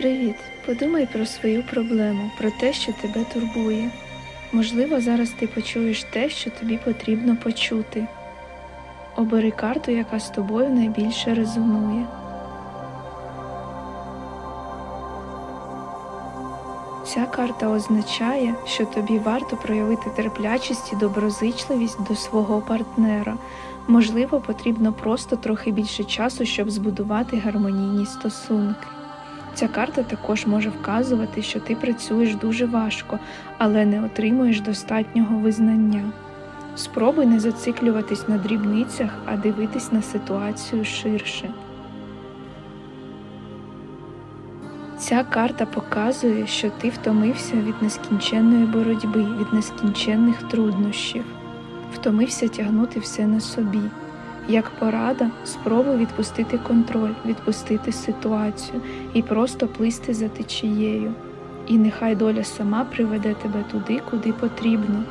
Привіт! Подумай про свою проблему, про те, що тебе турбує. Можливо, зараз ти почуєш те, що тобі потрібно почути. Обери карту, яка з тобою найбільше резонує. Ця карта означає, що тобі варто проявити терплячість і доброзичливість до свого партнера. Можливо, потрібно просто трохи більше часу, щоб збудувати гармонійні стосунки. Ця карта також може вказувати, що ти працюєш дуже важко, але не отримуєш достатнього визнання. Спробуй не зациклюватись на дрібницях, а дивитись на ситуацію ширше. Ця карта показує, що ти втомився від нескінченної боротьби, від нескінченних труднощів, втомився тягнути все на собі. Як порада, спробу відпустити контроль, відпустити ситуацію і просто плисти за течією. І нехай доля сама приведе тебе туди, куди потрібно.